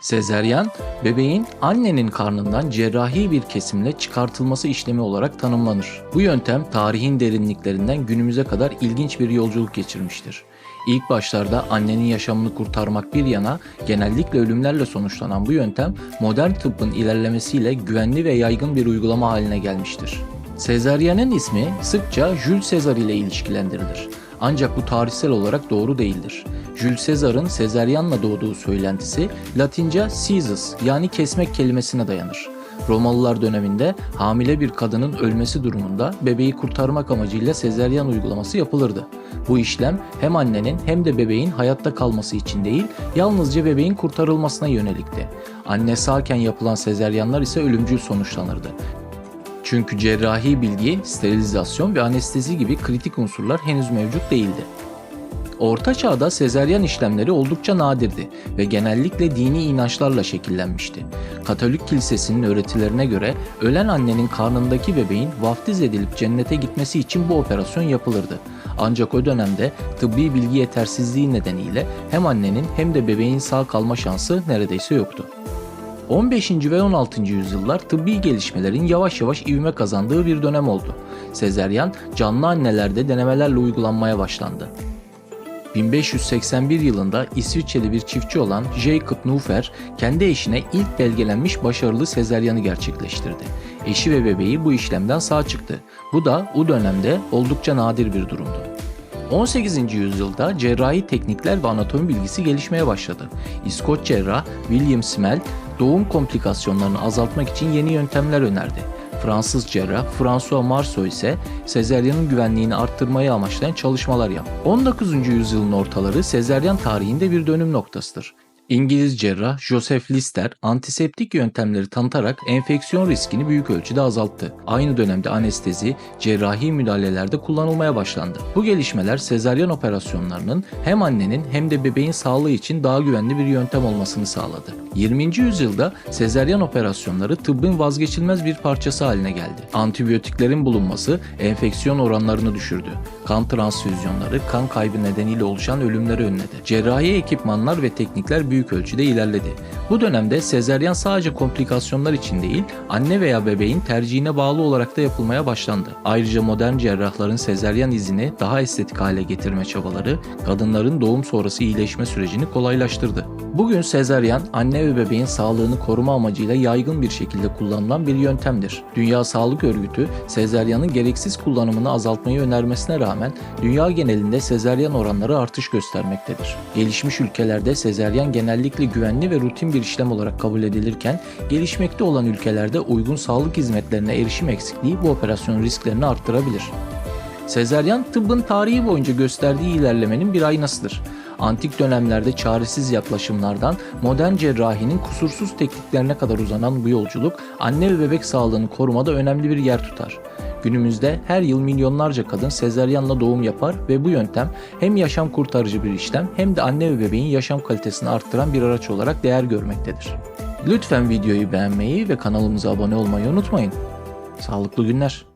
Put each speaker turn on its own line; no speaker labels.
Sezeryan, bebeğin annenin karnından cerrahi bir kesimle çıkartılması işlemi olarak tanımlanır. Bu yöntem tarihin derinliklerinden günümüze kadar ilginç bir yolculuk geçirmiştir. İlk başlarda annenin yaşamını kurtarmak bir yana genellikle ölümlerle sonuçlanan bu yöntem modern tıbbın ilerlemesiyle güvenli ve yaygın bir uygulama haline gelmiştir. Sezaryen'in ismi sıkça Jules Caesar ile ilişkilendirilir. Ancak bu tarihsel olarak doğru değildir. Jules Caesar'ın sezaryenle doğduğu söylentisi Latince Caesar yani kesmek kelimesine dayanır. Romalılar döneminde hamile bir kadının ölmesi durumunda bebeği kurtarmak amacıyla sezeryan uygulaması yapılırdı. Bu işlem hem annenin hem de bebeğin hayatta kalması için değil, yalnızca bebeğin kurtarılmasına yönelikti. Anne sağken yapılan sezeryanlar ise ölümcül sonuçlanırdı. Çünkü cerrahi bilgi, sterilizasyon ve anestezi gibi kritik unsurlar henüz mevcut değildi. Orta Çağ'da sezeryan işlemleri oldukça nadirdi ve genellikle dini inançlarla şekillenmişti. Katolik kilisesinin öğretilerine göre ölen annenin karnındaki bebeğin vaftiz edilip cennete gitmesi için bu operasyon yapılırdı. Ancak o dönemde tıbbi bilgi yetersizliği nedeniyle hem annenin hem de bebeğin sağ kalma şansı neredeyse yoktu. 15. ve 16. yüzyıllar tıbbi gelişmelerin yavaş yavaş ivme kazandığı bir dönem oldu. Sezeryan canlı annelerde denemelerle uygulanmaya başlandı. 1581 yılında İsviçreli bir çiftçi olan Jacob Nufer kendi eşine ilk belgelenmiş başarılı sezeryanı gerçekleştirdi. Eşi ve bebeği bu işlemden sağ çıktı. Bu da o dönemde oldukça nadir bir durumdu. 18. yüzyılda cerrahi teknikler ve anatomi bilgisi gelişmeye başladı. İskoç cerrah William Smell doğum komplikasyonlarını azaltmak için yeni yöntemler önerdi. Fransız cerrah François Marceau ise sezeryanın güvenliğini arttırmayı amaçlayan çalışmalar yaptı. 19. yüzyılın ortaları sezeryan tarihinde bir dönüm noktasıdır. İngiliz cerrah Joseph Lister antiseptik yöntemleri tanıtarak enfeksiyon riskini büyük ölçüde azalttı. Aynı dönemde anestezi, cerrahi müdahalelerde kullanılmaya başlandı. Bu gelişmeler sezaryen operasyonlarının hem annenin hem de bebeğin sağlığı için daha güvenli bir yöntem olmasını sağladı. 20. yüzyılda sezaryen operasyonları tıbbın vazgeçilmez bir parçası haline geldi. Antibiyotiklerin bulunması enfeksiyon oranlarını düşürdü. Kan transfüzyonları, kan kaybı nedeniyle oluşan ölümleri önledi. Cerrahi ekipmanlar ve teknikler büyük ölçüde ilerledi. Bu dönemde sezeryan sadece komplikasyonlar için değil, anne veya bebeğin tercihine bağlı olarak da yapılmaya başlandı. Ayrıca modern cerrahların sezeryan izini daha estetik hale getirme çabaları, kadınların doğum sonrası iyileşme sürecini kolaylaştırdı. Bugün sezeryan anne ve bebeğin sağlığını koruma amacıyla yaygın bir şekilde kullanılan bir yöntemdir. Dünya Sağlık Örgütü sezeryanın gereksiz kullanımını azaltmayı önermesine rağmen dünya genelinde sezeryan oranları artış göstermektedir. Gelişmiş ülkelerde sezeryan genellikle güvenli ve rutin bir işlem olarak kabul edilirken gelişmekte olan ülkelerde uygun sağlık hizmetlerine erişim eksikliği bu operasyon risklerini arttırabilir. Sezeryan tıbbın tarihi boyunca gösterdiği ilerlemenin bir aynasıdır. Antik dönemlerde çaresiz yaklaşımlardan modern cerrahinin kusursuz tekniklerine kadar uzanan bu yolculuk anne ve bebek sağlığını korumada önemli bir yer tutar. Günümüzde her yıl milyonlarca kadın sezeryanla doğum yapar ve bu yöntem hem yaşam kurtarıcı bir işlem hem de anne ve bebeğin yaşam kalitesini arttıran bir araç olarak değer görmektedir. Lütfen videoyu beğenmeyi ve kanalımıza abone olmayı unutmayın. Sağlıklı günler.